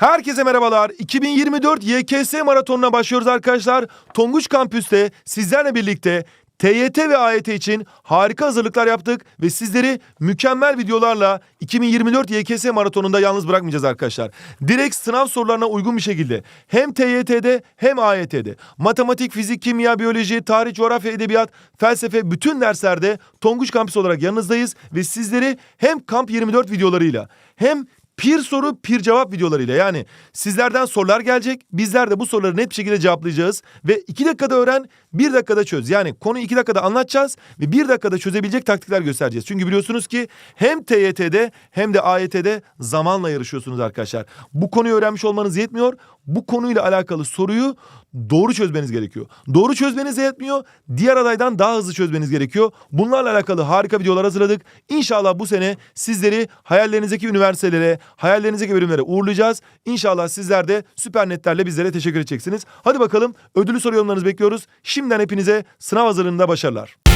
Herkese merhabalar. 2024 YKS maratonuna başlıyoruz arkadaşlar. Tonguç Kampüs'te sizlerle birlikte TYT ve AYT için harika hazırlıklar yaptık ve sizleri mükemmel videolarla 2024 YKS maratonunda yalnız bırakmayacağız arkadaşlar. Direkt sınav sorularına uygun bir şekilde hem TYT'de hem AYT'de matematik, fizik, kimya, biyoloji, tarih, coğrafya, edebiyat, felsefe bütün derslerde Tonguç Kampüs olarak yanınızdayız ve sizleri hem Kamp 24 videolarıyla hem Pir soru pir cevap videolarıyla yani sizlerden sorular gelecek. Bizler de bu soruları net bir şekilde cevaplayacağız. Ve iki dakikada öğren bir dakikada çöz. Yani konuyu iki dakikada anlatacağız ve bir dakikada çözebilecek taktikler göstereceğiz. Çünkü biliyorsunuz ki hem TYT'de hem de AYT'de zamanla yarışıyorsunuz arkadaşlar. Bu konuyu öğrenmiş olmanız yetmiyor. Bu konuyla alakalı soruyu doğru çözmeniz gerekiyor. Doğru çözmeniz yetmiyor. Diğer adaydan daha hızlı çözmeniz gerekiyor. Bunlarla alakalı harika videolar hazırladık. İnşallah bu sene sizleri hayallerinizdeki üniversitelere, hayallerinizdeki bölümlere uğurlayacağız. İnşallah sizler de süper netlerle bizlere teşekkür edeceksiniz. Hadi bakalım ödülü soru yorumlarınızı bekliyoruz. Şimdiden hepinize sınav hazırlığında başarılar.